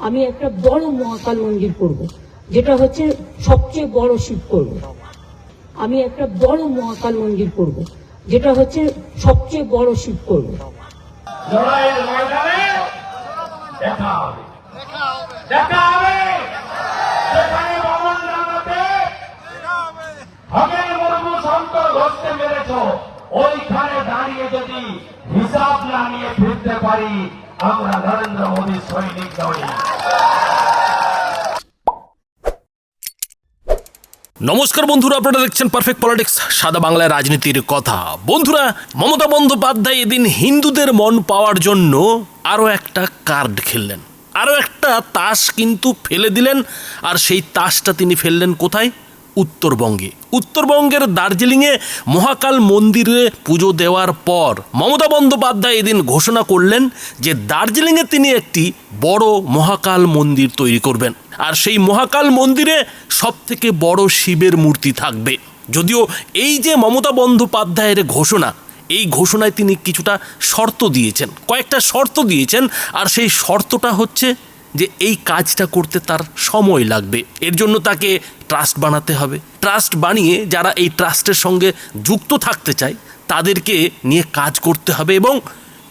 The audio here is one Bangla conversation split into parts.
আমি একটা বড় মহাকাল মন্দির করব, যেটা হচ্ছে সবচেয়ে বড় শিব করব। আমি একটা বড় মহাকাল মন্দির করব, যেটা হচ্ছে সবচেয়ে বড় শিব করব। ওইখানে দাঁড়িয়ে যদি হিসাব না নিয়ে ফিরতে পারি আমরা নরেন্দ্র মোদী সৈনিক নই নমস্কার বন্ধুরা, আপনারা দেখছেন পারফেক্ট পলিটিক্স সাদা বাংলায় রাজনীতির কথা। বন্ধুরা, মমতা বন্দ্যোপাধ্যায় এদিন হিন্দুদের মন পাওয়ার জন্য আরও একটা কার্ড খেললেন। আরও একটা তাস কিন্তু ফেলে দিলেন, আর সেই তাসটা তিনি ফেললেন কোথায়? উত্তরবঙ্গে। উত্তরবঙ্গের দার্জিলিংয়ে মহাকাল মন্দিরে পুজো দেওয়ার পর মমতা বন্দ্যোপাধ্যায় এদিন ঘোষণা করলেন যে দার্জিলিংয়ে তিনি একটি বড় মহাকাল মন্দির তৈরি করবেন। আর সেই মহাকাল মন্দিরে সব থেকে বড় শিবের মূর্তি থাকবে। যদিও এই যে মমতা বন্দ্যোপাধ্যায়ের ঘোষণা, এই ঘোষণায় তিনি কিছুটা শর্ত দিয়েছেন, কয়েকটা শর্ত দিয়েছেন, আর সেই শর্তটা হচ্ছে যে এই কাজটা করতে তার সময় লাগবে। এর জন্য তাকে ট্রাস্ট বানাতে হবে। ট্রাস্ট বানিয়ে যারা এই ট্রাস্টের সঙ্গে যুক্ত থাকতে চায়, তাদেরকে নিয়ে কাজ করতে হবে এবং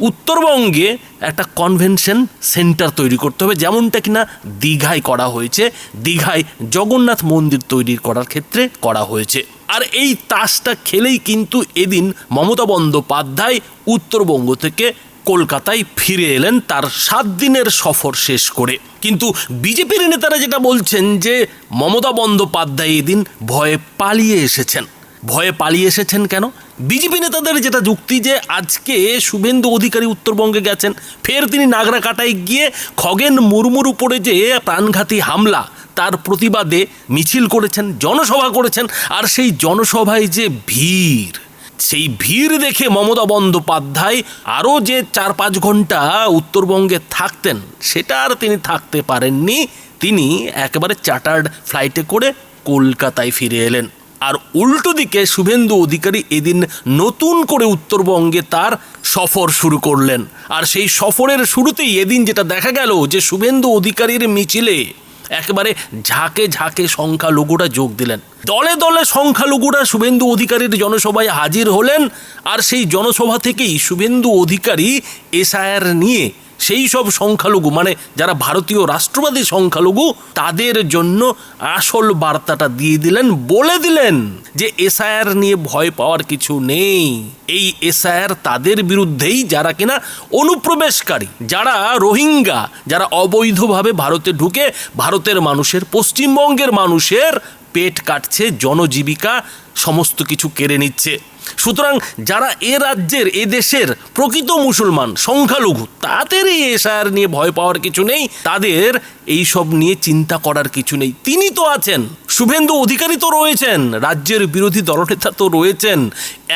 উত্তরবঙ্গে একটা কনভেনশন সেন্টার তৈরি করতে হবে, যেমনটা কিনা দীঘায় করা হয়েছে। দীঘায় জগন্নাথ মন্দির তৈরি করার ক্ষেত্রে করা হয়েছে। আর এই তাসটা খেলেই কিন্তু এদিন মমতা বন্দ্যোপাধ্যায় উত্তরবঙ্গ থেকে কলকাতায় ফিরে এলেন তার সাত দিনের সফর শেষ করে। কিন্তু বিজেপির নেতারা যেটা বলছেন যে, মমতা বন্দ্যোপাধ্যায় এদিন ভয়ে পালিয়ে এসেছেন। ভয়ে পালিয়ে এসেছেন কেন? বিজেপি নেতাদের যেটা যুক্তি যে, আজকে শুভেন্দু অধিকারী উত্তরবঙ্গে গেছেন, ফের তিনি নাগরা নাগরাকাটায় গিয়ে খগেন মুর্মুর উপরে যে প্রাণঘাতী হামলা, তার প্রতিবাদে মিছিল করেছেন, জনসভা করেছেন, আর সেই জনসভায় যে ভিড়। সেই ভিড় দেখে মমতা বন্দ্যোপাধ্যায় আরও যে চার পাঁচ ঘণ্টা উত্তরবঙ্গে থাকতেন, সেটা আর তিনি থাকতে পারেননি। তিনি একেবারে চার্টার্ড ফ্লাইটে করে কলকাতায় ফিরে এলেন। আর উল্টো দিকে শুভেন্দু অধিকারী এদিন নতুন করে উত্তরবঙ্গে তার সফর শুরু করলেন। আর সেই সফরের শুরুতেই এদিন যেটা দেখা গেল যে শুভেন্দু অধিকারীর মিছিলে একেবারে ঝাঁকে ঝাঁকে সংখ্যালঘুরা যোগ দিলেন। দলে দলে সংখ্যালঘুরা শুভেন্দু অধিকারীর জনসভায় হাজির হলেন আর সেই জনসভা থেকেই শুভেন্দু অধিকারী এসআইআর নিয়ে সেই সব সংখ্যালঘু মানে যারা ভারতীয় রাষ্ট্রবাদী সংখ্যালঘু, তাদের জন্য আসল বার্তাটা দিয়ে দিলেন, বলে দিলেন যে এসআইআর নিয়ে ভয় পাওয়ার কিছু নেই। এই এসআইআর তাদের বিরুদ্ধেই যারা কিনা অনুপ্রবেশকারী, যারা রোহিঙ্গা, যারা অবৈধভাবে ভারতে ঢুকে ভারতের মানুষের, পশ্চিমবঙ্গের মানুষের পেট কাটছে, জনজীবিকা সমস্ত কিছু কেড়ে নিচ্ছে। সুতরাং যারা এ রাজ্যের, এ দেশের প্রকৃত মুসলমান, সংখ্যালঘু তাদের এই এসআর নিয়ে ভয় পাওয়ার কিছু নেই। তাদের এই সব নিয়ে চিন্তা করার কিছু নেই। তিনি তো আছেন, শুভেন্দু অধিকারী তো রয়েছেন, রাজ্যের বিরোধী দলনেতা তো রয়েছেন।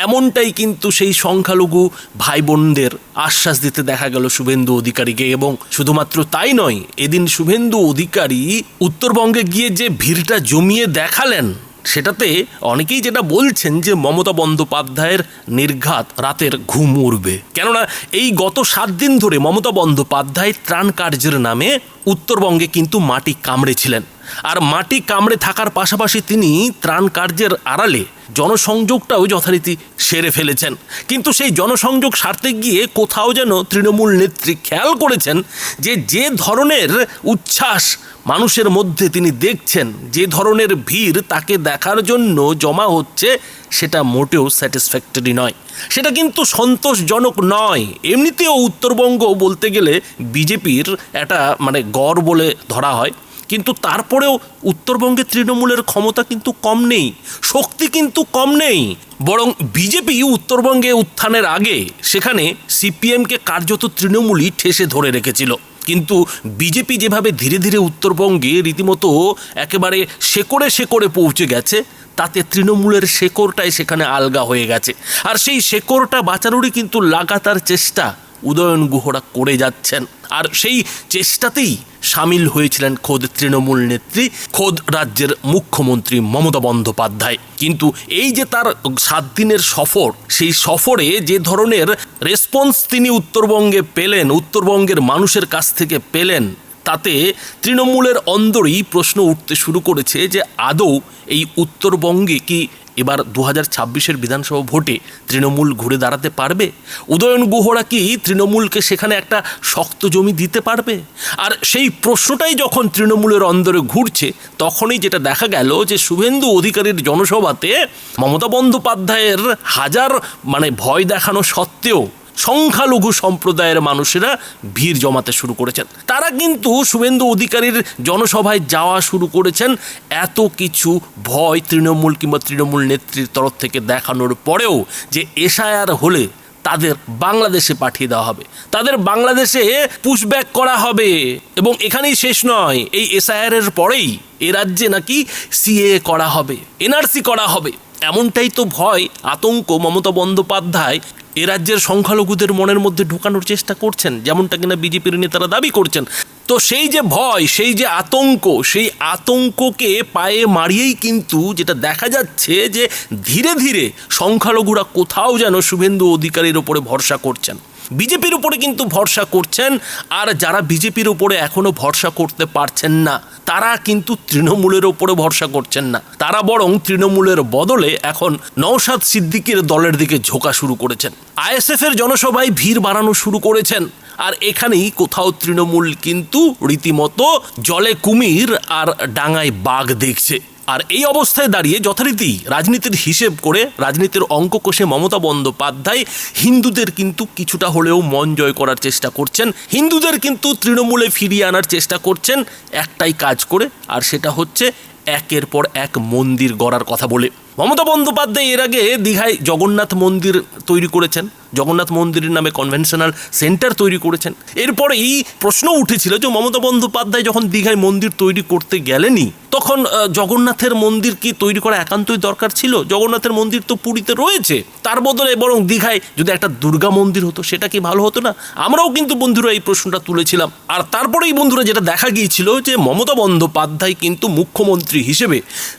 এমনটাই কিন্তু সেই সংখ্যালঘু ভাই বোনদের আশ্বাস দিতে দেখা গেল শুভেন্দু অধিকারীকে এবং শুধুমাত্র তাই নয়, এদিন শুভেন্দু অধিকারী উত্তরবঙ্গে গিয়ে যে ভিড়টা জমিয়ে দেখালেন সেটাতে অনেকেই যেটা বলছেন যে মমতা বন্দ্যোপাধ্যায়ের নির্ঘাত রাতের ঘুম উড়বে। কেননা এই গত সাত দিন ধরে মমতা বন্দ্যোপাধ্যায় ত্রাণ কার্যের নামে উত্তরবঙ্গে কিন্তু মাটি কামড়েছিলেন। আর মাটি কামড়ে থাকার পাশাপাশি তিনি ত্রাণ কার্যের আড়ালে জনসংযোগটাও যথারীতি সেরে ফেলেছেন। কিন্তু সেই জনসংযোগ সারতে গিয়ে কোথাও যেন তৃণমূল নেত্রী খেয়াল করেছেন যে যে ধরনের উচ্ছ্বাস মানুষের মধ্যে তিনি দেখছেন, যে ধরনের ভিড় তাকে দেখার জন্য জমা হচ্ছে, সেটা মোটেও স্যাটিসফ্যাক্টরি নয়। সেটা কিন্তু সন্তোষজনক নয়। এমনিতেও উত্তরবঙ্গ বলতে গেলে বিজেপির একটা মানে গড় বলে ধরা হয়। কিন্তু তারপরেও উত্তরবঙ্গে তৃণমূলের ক্ষমতা কিন্তু কম নেই, শক্তি কিন্তু কম নেই। বরং বিজেপি উত্তরবঙ্গে উত্থানের আগে সেখানে সিপিএমকে কার্যত তৃণমূলই ঠেসে ধরে রেখেছিল। কিন্তু বিজেপি যেভাবে ধীরে ধীরে উত্তরবঙ্গে রীতিমতো একেবারে শেকড়ে শেকড়ে পৌঁছে গেছে, তাতে তৃণমূলের শেকড়টাই সেখানে আলগা হয়ে গেছে। আর সেই শেকড়টা বাঁচানোরই কিন্তু লাগাতার চেষ্টা উদয়ন গুহরা করে যাচ্ছেন। আর সেই চেষ্টাতেই সামিল হয়েছিলেন খোদ তৃণমূল নেত্রী, খোদ রাজ্যের মুখ্যমন্ত্রী মমতা বন্দ্যোপাধ্যায়। কিন্তু এই যে তার সাত দিনের সফর, সেই সফরে যে ধরনের রেসপন্স তিনি উত্তরবঙ্গে পেলেন, উত্তরবঙ্গের মানুষের কাছ থেকে পেলেন, তাতে তৃণমূলের অন্দরেই প্রশ্ন উঠতে শুরু করেছে যে আদৌ এই উত্তরবঙ্গে কি এবার দু হাজার ছাব্বিশের বিধানসভা ভোটে তৃণমূল ঘুরে দাঁড়াতে পারবে? উদয়ন গুহরা কি তৃণমূলকে সেখানে একটা শক্ত জমি দিতে পারবে? আর সেই প্রশ্নটাই যখন তৃণমূলের অন্দরে ঘুরছে, তখনই যেটা দেখা গেল যে শুভেন্দু অধিকারীর জনসভাতে মমতা বন্দ্যোপাধ্যায়ের হাজার মানে ভয় দেখানো সত্ত্বেও সংখ্যালঘু সম্প্রদায়ের মানুষেরা ভিড় জমাতে শুরু করেছেন। তারা কিন্তু শুভেন্দু অধিকারীর জনসভায় যাওয়া শুরু করেছেন। এত কিছু ভয় তৃণমূল কিংবা তৃণমূল নেত্রীর তরফ থেকে দেখানোর পরেও যে এসআইআর হলে তাদের বাংলাদেশে পাঠিয়ে দেওয়া হবে। তাদের বাংলাদেশে পুশব্যাক করা হবে এবং এখানেই শেষ নয়, এই এসআইআর এর পরেই এ রাজ্যে নাকি সিএ করা হবে এনআরসি করা হবে। এমনটাই তো ভয়, আতঙ্ক মমতা বন্দ্যোপাধ্যায় এ রাজ্যের সংখ্যালঘুদের মনের মধ্যে ঢোকানোর চেষ্টা করছেন, যেমনটা কিনা বিজেপির নেতারা দাবি করছেন। তো সেই যে ভয়, সেই যে আতঙ্ক, সেই আতঙ্ককে পায়ে মারিয়েই কিন্তু যেটা দেখা যাচ্ছে যে ধীরে ধীরে সংখ্যালঘুরা কোথাও যেন শুভেন্দু অধিকারীর ওপরে ভরসা করছেন। বিজেপির উপরে কিন্তু ভরসা করছেন, আর যারা বিজেপির উপরে এখনও ভরসা করতে পারছেন না, তারা কিন্তু তৃণমূলের ওপরে ভরসা করছেন না। তারা বরং তৃণমূলের বদলে এখন নওশাদ সিদ্দিকের দলের দিকে ঝোঁকা শুরু করেছেন। আইএসএফ এর জনসভায় ভিড় বাড়ানো শুরু করেছেন, আর এখানেই কোথাও তৃণমূল কিন্তু রীতিমতো জলে কুমির আর ডাঙায় বাঘ দেখছে। আর এই অবস্থায় দাঁড়িয়ে যথারীতি রাজনীতির হিসেব করে রাজনীতির অঙ্ক কষে মমতা বন্দ্যোপাধ্যায় হিন্দুদের কিন্তু কিছুটা হলেও মন জয় করার চেষ্টা করছেন। হিন্দুদের কিন্তু তৃণমূলে ফিরিয়ে আনার চেষ্টা করছেন। একটাই কাজ করে, আর সেটা হচ্ছে একের পর এক মন্দির গড়ার কথা বলে। মমতা বন্দ্যোপাধ্যায় এর আগে দীঘায় জগন্নাথ মন্দির তৈরি করেছেন। জগন্নাথ মন্দিরের নামে কনভেনশনাল সেন্টার তৈরি করেছেন। এরপরে এই প্রশ্ন উঠেছিল যে মমতা বন্দ্যোপাধ্যায় যখন দীঘায় মন্দির তৈরি করতে গেলেনি তখন জগন্নাথের মন্দির কি তৈরি করা একান্তই দরকার ছিল? জগন্নাথের মন্দির তো পুরীতে রয়েছে। তার বদলে বরং দীঘায় যদি একটা দুর্গা মন্দির হতো, সেটা কি ভালো হতো না? আমরাও কিন্তু বন্ধুরা এই প্রশ্নটা তুলেছিলাম। আর তারপরেই বন্ধুরা যেটা দেখা গিয়েছিল যে মমতা বন্দ্যোপাধ্যায় কিন্তু মুখ্যমন্ত্রী হিসেবে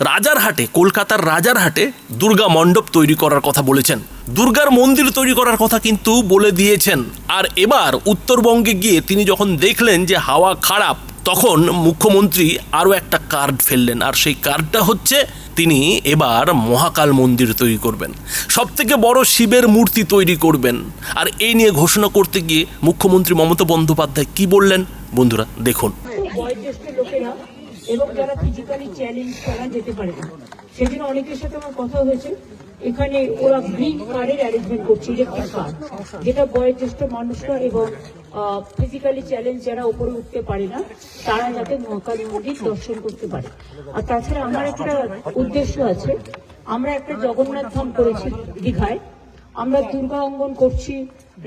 রাজারহাটে, কলকাতার রাজারহাটে দুর্গা মণ্ডপ তৈরি করার কথা বলেছেন। দুর্গার মন্দির তৈরি করার কথা কিন্তু বলে দিয়েছেন। আর এবার উত্তরবঙ্গে গিয়ে তিনি যখন দেখলেন যে হাওয়া খারাপ, তখন মুখ্যমন্ত্রী আরও একটা কার্ড ফেললেন। আর সেই কার্ডটা হচ্ছে তিনি এবার মহাকাল মন্দির তৈরি করবেন। সব থেকে বড় শিবের মূর্তি তৈরি করবেন। আর এই নিয়ে ঘোষণা করতে গিয়ে মুখ্যমন্ত্রী মমতা বন্দ্যোপাধ্যায় কি বললেন? বন্ধুরা, দেখুন। এবং যারা ফিজিক্যালি চ্যালেঞ্জ তারা যেতে পারে। সেদিন অনেকের সাথে আমার কথা হয়েছে। এখানে ওরা গ্রিন কার্ডের অ্যারেঞ্জমেন্ট করছে ইলেকট্রিক কার্ড, যেটা বয়োজ্যেষ্ঠ মানুষরা এবং ফিজিক্যালি চ্যালেঞ্জ যারা উপরে উঠতে পারে না, তারা যাতে মহাকালী মন্দির দর্শন করতে পারে। আর তাছাড়া আমার একটা উদ্দেশ্য আছে। আমরা একটা জগন্নাথ ধাম করেছি দীঘায়। আমরা দুর্গা অঙ্গন করছি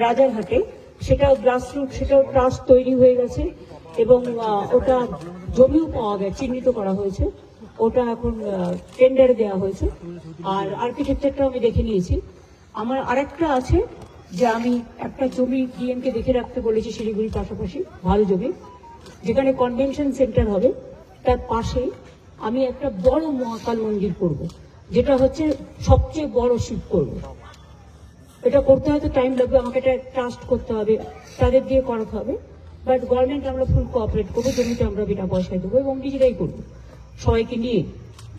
রাজারহাটে সেটাও গ্রাসরুট সেটাও ট্রাস্ট তৈরি হয়ে গেছে এবং ওটা জমিও পাওয়া গেছে, চিহ্নিত করা হয়েছে। ওটা এখন টেন্ডার দেওয়া হয়েছে। আর আর্কিটেকচারটা আমি দেখে নিয়েছি। আমার আরেকটা আছে যে আমি একটা জমি ডিএমকে দেখে রাখতে বলেছি শিলিগুড়ির পাশাপাশি, ভালো জমি, যেখানে কনভেনশন সেন্টার হবে। তার পাশে আমি একটা বড় মহাকাল মন্দির করব, যেটা হচ্ছে সবচেয়ে বড় শিব করব। এটা করতে হয়তো টাইম লাগবে, আমাকে এটা ট্রাস্ট করতে হবে, তাদের দিয়ে করাতে হবে। বাট গভর্নমেন্ট আমরা ফুল কোঅপারেট করব, জমিটা আমরা বিনা পয়সায় দেবো এবং নিজেরাই করব। সবাইকে নিয়ে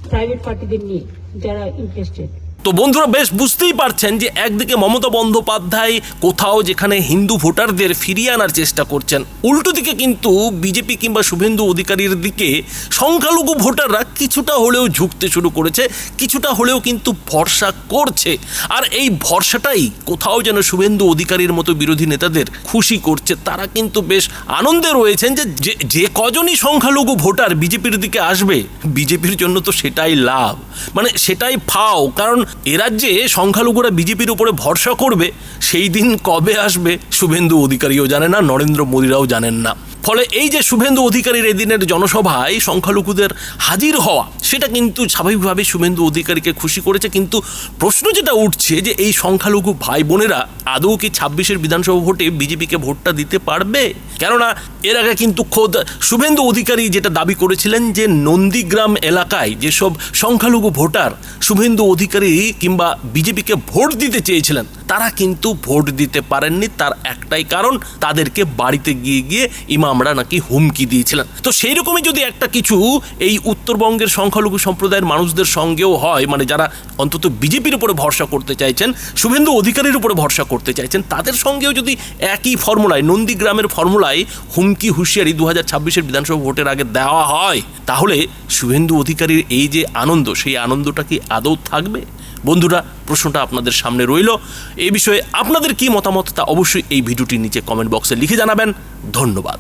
প্রাইভেট পার্টিদের নিয়ে যারা ইন্টারেস্টেড তো বন্ধুরা বেশ বুঝতেই পারছেন যে একদিকে মমতা বন্দ্যোপাধ্যায় কোথাও যেখানে হিন্দু ভোটারদের ফিরিয়ে আনার চেষ্টা করছেন, উল্টো দিকে কিন্তু বিজেপি কিংবা শুভেন্দু অধিকারীর দিকে সংখ্যালঘু ভোটাররা কিছুটা হলেও ঝুঁকতে শুরু করেছে, কিছুটা হলেও কিন্তু ভরসা করছে। আর এই ভরসাটাই কোথাও যেন শুভেন্দু অধিকারীর মতো বিরোধী নেতাদের খুশি করছে, তারা কিন্তু বেশ আনন্দে রয়েছেন যে যে- কজনই সংখ্যালঘু ভোটার বিজেপির দিকে আসবে, বিজেপির জন্য তো সেটাই লাভ। মানে সেটাই ফাও, কারণ এ রাজ্যে সংখ্যালঘুরা বিজেপির উপরে ভরসা করবে, সেই দিন কবে আসবে শুভেন্দু অধিকারীও জানে না, নরেন্দ্র মোদীরাও জানেন না। ফলে এই যে শুভেন্দু অধিকারীর এদিনের জনসভায় সংখ্যালঘুদের হাজির হওয়া, সেটা কিন্তু স্বাভাবিকভাবে শুভেন্দু অধিকারীকে খুশি করেছে। কিন্তু প্রশ্ন যেটা উঠছে যে এই সংখ্যালঘু ভাই বোনেরা আদৌ কি ছাব্বিশের বিধানসভা ভোটে বিজেপিকে ভোটটা দিতে পারবে? কেননা এর আগে কিন্তু খোদ শুভেন্দু অধিকারী যেটা দাবি করেছিলেন যে নন্দীগ্রাম এলাকায় যেসব সংখ্যালঘু ভোটার শুভেন্দু অধিকারী কিংবা বিজেপিকে ভোট দিতে চেয়েছিলেন তারা কিন্তু ভোট দিতে পারেননি, তার একটাই কারণ তাদেরকে বাড়িতে গিয়ে গিয়ে ইমামরা নাকি হুমকি দিয়েছিলেন। তো সেই রকমই যদি একটা কিছু এই উত্তরবঙ্গের সংখ্যালঘু সম্প্রদায়ের মানুষদের সঙ্গেও হয় মানে যারা অন্তত বিজেপির উপরে ভরসা করতে চাইছেন, শুভেন্দু অধিকারীর উপরে ভরসা করতে চাইছেন, তাদের সঙ্গেও যদি একই ফর্মুলায়, নন্দীগ্রামের ফর্মুলায় হুমকি হুঁশিয়ারি দু হাজার ছাব্বিশের বিধানসভা ভোটের আগে দেওয়া হয়, তাহলে শুভেন্দু অধিকারীর এই যে আনন্দ, সেই আনন্দটা কি আদৌ থাকবে? বন্ধুরা, প্রশ্নটা আপনাদের সামনে রইল। এই বিষয়ে আপনাদের কি মতামত তা অবশ্যই এই ভিডিওটির নিচে কমেন্ট বক্সে লিখে জানাবেন। ধন্যবাদ।